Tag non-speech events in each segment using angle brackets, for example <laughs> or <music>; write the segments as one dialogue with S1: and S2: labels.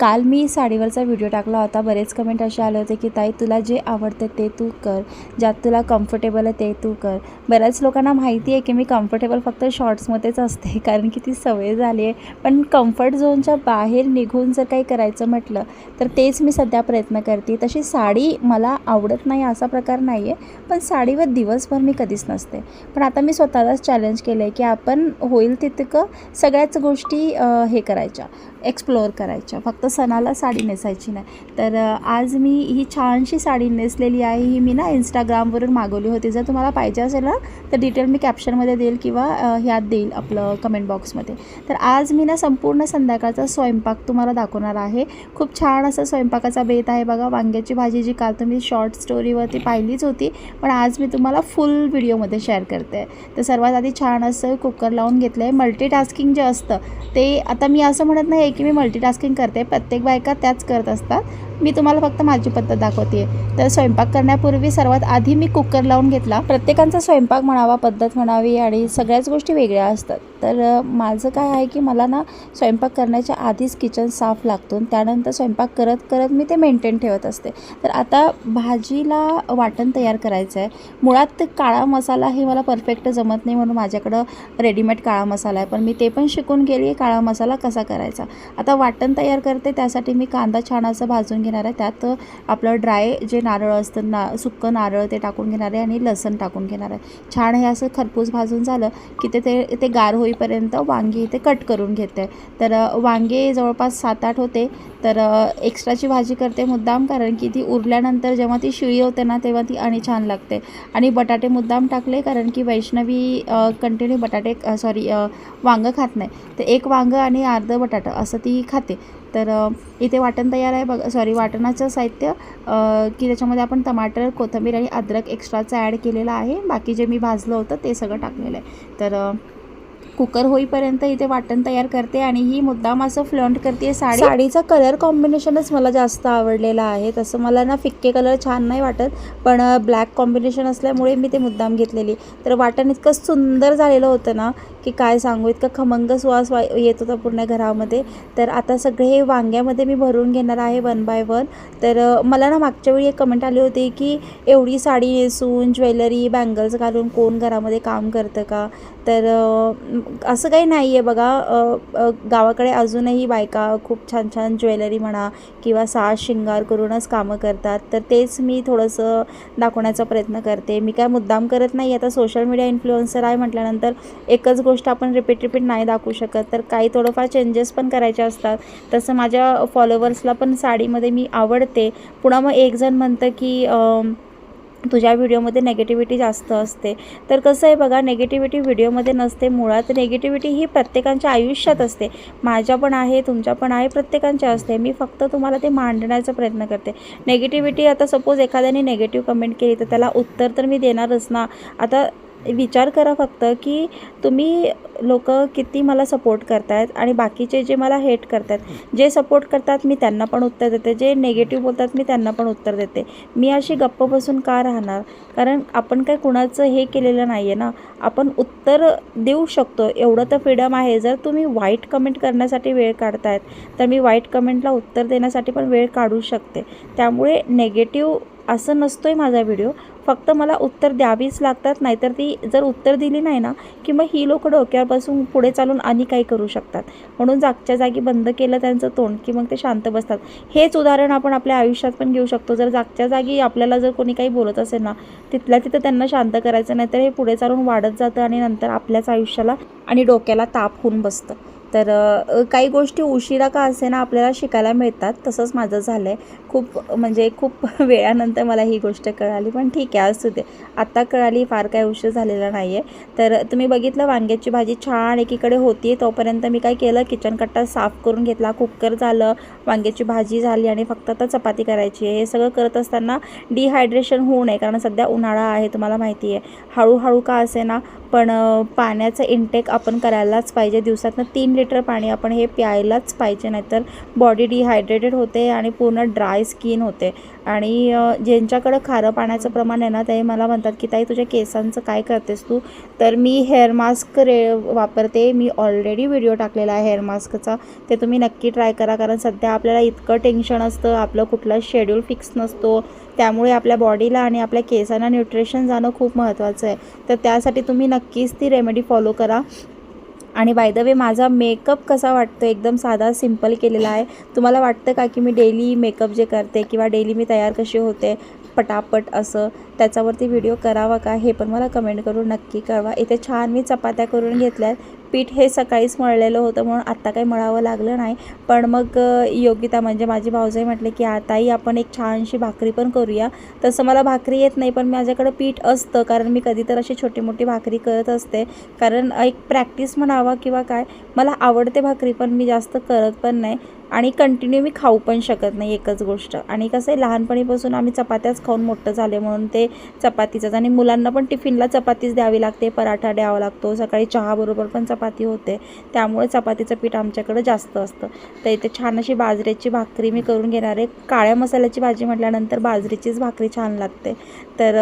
S1: काल मी साडीवरचा व्हिडिओ टाकला होता. बरेच कमेंट असे आले होते की ताई तुला जे आवडते ते तू कर. ज्यात तुला कम्फर्टेबल आहे ते तू कर. बऱ्याच लोकांना माहिती आहे की मी कम्फर्टेबल फक्त शॉर्ट्समध्येच असते <laughs> कारण की ती सवय झाली आहे. पण कम्फर्ट झोनच्या बाहेर निघून जर काही करायचं म्हटलं तर तेच मी सध्या प्रयत्न करते. तशी साडी मला आवडत नाही असा प्रकार नाही आहे पण साडीवर दिवसभर मी कधीच नसते. पण आता मी स्वतःलाच चॅलेंज केलं आहे की आपण होईल तितकं सगळ्याच गोष्टी हे करायच्या एक्सप्लोअर करायच्या. फक्त सणाला साडी नेसायची नाही. तर आज मी ही छानशी साडी नेसलेली आहे ही मी ना इंस्टाग्रामवरून मागवली होती. जर तुम्हाला पाहिजे असेल ना तर डिटेल मी कॅप्शनमध्ये देईल किंवा ह्यात देईल आपलं कमेंट बॉक्समध्ये तर आज मी ना संपूर्ण संध्याकाळचा स्वयंपाक तुम्हाला दाखवणार आहे. खूप छान असं स्वयंपाकाचा बेत आहे बघा. वांग्याची भाजी जी काल तुम्ही शॉर्ट स्टोरीवरती पाहिलीच होती पण आज मी तुम्हाला फुल व्हिडिओमध्ये शेअर करते. तर सर्वात आधी छान असं कुकर लावून घेतलं आहे मल्टीटास्किंग जे असतं ते आता मी असं म्हणत नाही आहे की मी मल्टीटास्किंग करते प्रत्येक बायका त्याच करत असतात. मी तुम्हाला फक्त माझी पद्धत दाखवते तर स्वयंपाक करण्यापूर्वी सर्वात आधी मी कुकर लावून घेतला. प्रत्येकांचा स्वयंपाक म्हणावा पद्धत म्हणावी आणि सगळ्याच गोष्टी वेगळ्या असतात. तर माझं काय आहे की मला ना स्वयंपाक करण्याच्या आधीच किचन साफ लागतो आणि त्यानंतर स्वयंपाक करत करत मी ते मेंटेन ठेवत असते. तर आता भाजीला वाटण तयार करायचं आहे मुळात ते काळा मसाला हे मला परफेक्ट जमत नाही म्हणून माझ्याकडं रेडीमेड काळा मसाला आहे. पण मी ते पण शिकून गेली काळा मसाला कसा करायचा. आता वाटण तयार करते त्यासाठी मी कांदा छान असं भाजून घेणार आहे. त्यात आपलं ड्राय जे नारळ असतं ना सुक्कं नारळ ते टाकून घेणार आहे आणि लसण टाकून घेणार आहे. छान हे असं खरपूस भाजून झालं की ते ते ते गार होईपर्यंत वांगी इथे कट करून घेते. तर वांगे जवळपास सात आठ होते. तर एक्स्ट्राची भाजी करते मुद्दाम कारण की ती उरल्यानंतर जेव्हा ती शिळी होते ना तेव्हा ती आणि छान लागते. आणि बटाटे मुद्दाम टाकले कारण की वैष्णवी कंटिन्यू बटाटे सॉरी वांगं खात नाही. तर एक वांगं आणि अर्धं बटाटा असं ती खाते. तर इथे वाटण तयार आहे. बघ सॉरी वाटणाचं साहित्य की त्याच्यामध्ये आपण टमाटर कोथिंबीर आणि अद्रक एक्स्ट्राचं ॲड केलेलं आहे. बाकी जे मी भाजलं होतं ते सगळं टाकलेलं आहे. तर कुकर होईपर्यंत इथे वाटण तयार करते आणि ही मुद्दाम असं फ्लंट करते साडी. साडीचा कलर कॉम्बिनेशनच मला जास्त आवडलेला आहे. तसं मला ना फिक्के कलर छान नाही वाटत पण ब्लॅक कॉम्बिनेशन असल्यामुळे मी ते मुद्दाम घेतलेली. तर वाटण इतकं सुंदर झालेलं होतं ना की काय सांगू इतका खमंग सुवास वा येत होता पूर्ण घरामध्ये. तर आता सगळे हे वांग्यामध्ये मी भरून घेणार आहे वन बाय वन तर मला ना मागच्या वेळी एक कमेंट आली होती की एवढी साडी नेसून ज्वेलरी बँगल्स घालून कोण घरामध्ये काम करतं का? तर असं काही नाही आहे बघा गावाकडे अजूनही बायका खूप छान छान ज्वेलरी म्हणा किंवा साज शिंगार करूनच कामं करतात. तर तेच मी थोडंसं दाखवण्याचा प्रयत्न करते. मी काय मुद्दाम करत नाही. आता सोशल मीडिया इन्फ्लुएन्सर आहे म्हटल्यानंतर एकच गोष्ट आपण रिपीट रिपीट नाही दाखवू शकत. तर काही थोडंफार चेंजेस पण करायचे असतात. तसं माझ्या फॉलोवर्सला पण साडीमध्ये मी आवडते. पुन्हा मग एक जण म्हणतं की तुझ्या व्हिडिओमध्ये नेगेटिव्हिटी जास्त असते. तर कसं आहे बघा नेगेटिव्हिटी व्हिडिओमध्ये नसते. मुळात नेगेटिव्हिटी ही प्रत्येकाच्या आयुष्यात असते. माझ्या पण आहे तुमच्या पण आहे प्रत्येकांच्या असते. मी फक्त तुम्हाला ते मांडण्याचा प्रयत्न करते. नेगेटिव्हिटी आता सपोज एखाद्याने नेगेटिव्ह कमेंट केली तर त्याला उत्तर तर मी देणारच ना. आता विचार करा फक्त की तुम्ही लोक किती मला सपोर्ट करतायत आणि बाकीचे जे मला हेट करतात जे सपोर्ट करतात मी त्यांना पण उत्तर देते जे नेगेटिव्ह बोलतात मी त्यांना पण उत्तर देते. मी अशी गप्प बसून का राहणार? कारण आपण काय कुणाचं हे केलेलं नाही आहे ना. आपण उत्तर देऊ शकतो. एवढं तर फ्रीडम आहे. जर तुम्ही वाईट कमेंट करण्यासाठी वेळ काढतायत तर मी वाईट कमेंटला उत्तर देण्यासाठी पण वेळ काढू शकते. त्यामुळे नेगेटिव्ह असं नसतो आहे माझा व्हिडिओ फक्त मला उत्तर द्यावीच लागतात नाहीतर ती जर उत्तर दिली नाही ना की मग ही लोक डोक्यावर बसून पुढे चालून आणि काही करू शकतात. म्हणून जागच्या जागी बंद केलं त्यांचं तोंड की मग ते शांत बसतात. हेच उदाहरण आपण आपल्या आयुष्यात पण घेऊ शकतो. जर जागच्या जागी आपल्याला जर कोणी काही बोलत असेल ना तिथल्या तिथं त्यांना शांत करायचं नाही तर हे पुढे चालून वाढत जातं आणि नंतर आपल्याच आयुष्याला आणि डोक्याला ताप होऊन बसतं. तर काही गोष्टी उशिरा का असे ना आपल्याला शिकायला मिळतात तसंच माझं झालं आहे खूप म्हणजे खूप <laughs> वेळानंतर मला ही गोष्ट कळाली पण ठीक आहे असू दे. आत्ता कळाली फार काय उशीर झालेला नाही आहे तर तुम्ही बघितलं वांग्याची भाजी छान एकीकडे होती तोपर्यंत मी काय केलं किचन कट्टा साफ करून घेतला कुकर झालं वांग्याची भाजी झाली आणि फक्त आता चपाती करायची आहे. हे सगळं करत असताना डिहायड्रेशन होऊ नये कारण सध्या उन्हाळा आहे तुम्हाला माहिती आहे हळूहळू का असे ना पण पाण्याचा पाण्याचं इंटेक आपण करायलाच पाहिजे. दिवसातनं तीन लिटर पाणी आपण हे प्यायलाच पाहिजे नाहीतर बॉडी डिहायड्रेटेड होते आणि पूर्ण ड्राय स्किन होते. आणि ज्यांच्याकडं खारं पाण्याचं प्रमाण आहे ना ते मला म्हणतात की ताई तुझ्या केसांचं काय करतेस तू? तर मी हेअर मास्क रे वापरते. मी ऑलरेडी व्हिडिओ टाकलेला आहे हेअर मास्कचा ते तुम्ही नक्की ट्राय करा. कारण सध्या आपल्याला इतकं टेन्शन असतं. आपलं कुठला शेड्यूल फिक्स नसतो. त्यामुळे आपल्या बॉडीला आणि आपल्या केसांना न्यूट्रिशन जाणं खूप महत्त्वाचं आहे. तर त्यासाठी तुम्ही नक्कीच ती रेमेडी फॉलो करा. आणि बाय द वे माझा मेकअप कसा वाटतो एकदम साधा सिंपल केलेला आहे. तुम्हाला वाटतं का की मी डेली मेकअप जे करते किंवा डेली मी तयार कशी होते? पटापट असं. त्याच्यावरती व्हिडिओ करावा का? हे पण मला कमेंट करून नक्की कळवा. इथे छान मी चपात्या करून घेतल्यात. पीठ हे सकाळीच मळलेलं होतं म्हणून आत्ता काही मळावं लागलं नाही. पण मग योग्यता म्हणजे माझी भाऊजाई म्हटले की आताही आपण एक छानशी भाकरी पण करूया. तसं मला भाकरी येत नाही पण माझ्याकडं पीठ असतं कारण मी कधी तर अशी छोटी मोठी भाकरी करत असते. कारण एक प्रॅक्टिस म्हणावा किंवा काय मला आवडते भाकरी पण मी जास्त करत पण नाही. आणि कंटिन्यू मी खाऊ पण शकत नाही एकच गोष्ट. आणि कसं आहे लहानपणीपासून आम्ही चपात्याच खाऊन मोठं झाले म्हणून ते चपातीचंच. आणि मुलांना पण टिफिनला चपातीच द्यावी लागते पराठा द्यावा लागतो. सकाळी चहाबरोबर पण चपाती होते. त्यामुळे चपातीचं पीठ आमच्याकडं जास्त असतं. तर इथे छान अशी बाजरीची भाकरी मी करून घेणार आहे. काळ्या मसाल्याची भाजी म्हटल्यानंतर बाजरीचीच भाकरी छान लागते. तर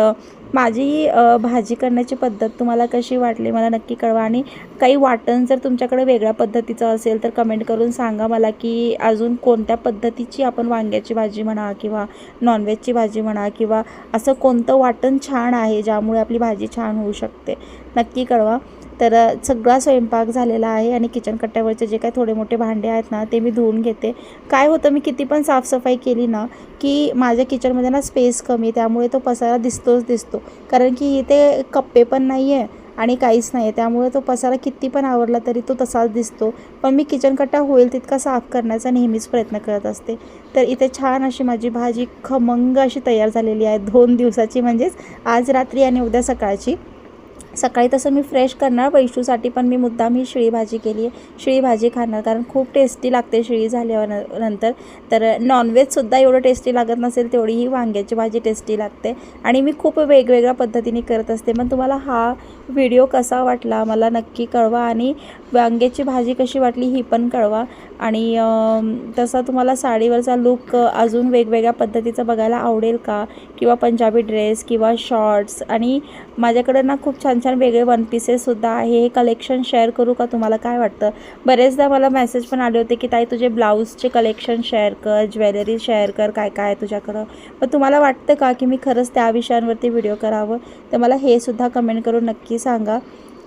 S1: माझी भाजी करण्याची पद्धत तुम्हाला कशी वाटली मला नक्की कळवा. आणि काही वाटण जर तुमच्याकडे वेगळ्या पद्धतीचं असेल तर कमेंट करून सांगा मला की अजून कोणत्या पद्धतीची आपण वांग्याची भाजी म्हणा किंवा नॉनव्हेजची भाजी म्हणा किंवा असं कोणतं वाटण छान आहे ज्यामुळे आपली भाजी छान होऊ शकते. नक्की कळवा. तर सगळा स्वयंपाक झालेला आहे आणि किचन कट्ट्यावरचे जे काही थोडे मोठे भांडे आहेत ना ते मी धुवून घेते. काय होतं मी किती पण साफसफाई केली ना की माझ्या किचनमध्ये ना स्पेस कमी आहे त्यामुळे तो पसारा दिसतोच दिसतो. कारण की इथे कप्पे पण नाही आहे आणि काहीच नाही आहे त्यामुळे तो पसारा किती पण आवडला तरी तो तसाच दिसतो. पण मी किचन कट्टा होईल तितका साफ करण्याचा नेहमीच प्रयत्न करत असते. तर इथे छान अशी माझी भाजी खमंग अशी तयार झालेली आहे दोन दिवसाची म्हणजेच आज रात्री आणि उद्या सकाळची. सकाळी तसं मी फ्रेश करणार वैशूसाठी पण मी मुद्दाम ही शिळी भाजी केली आहे. शिळी भाजी खाणार कारण खूप टेस्टी लागते शिळी झाल्यावर नंतर तर नॉनव्हेजसुद्धा एवढं टेस्टी लागत नसेल तेवढी ही वांग्याची भाजी टेस्टी लागते. आणि मी खूप वेगवेगळ्या पद्धतीने करत असते. पण तुम्हाला हा व्हिडिओ कसा वाटला मला नक्की कळवा. आणि वांग्याची भाजी कशी वाटली ही पण कळवा. आणि तसा तुम्हाला साडीवरचा लुक अजून वेगवेगळ्या पद्धतीचा बघायला आवडेल का? किंवा पंजाबी ड्रेस किंवा शॉर्ट्स आणि माझ्याकडे ना खूप छान छान वेगळे वन पीसेससुद्धा आहे. हे कलेक्शन शेअर करू का तुम्हाला काय वाटतं? बरेचदा मला मेसेज पण आले होते की ताई तुझे ब्लाऊजचे कलेक्शन शेअर कर ज्वेलरी शेअर कर काय काय आहे तुझ्याकडं? मग तुम्हाला वाटतं का की मी खरंच त्या विषयांवरती व्हिडिओ करावं? तर मला हे सुद्धा कमेंट करून नक्की सांगा.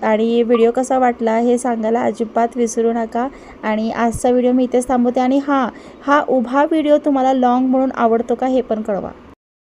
S1: आणि व्हिडिओ कसा वाटला हे सांगायला अजिबात विसरू नका. आणि आजचा व्हिडिओ मी इथेच थांबवते. आणि हां हा उभा व्हिडिओ तुम्हाला लाँग म्हणून आवडतो का हे पण कळवा.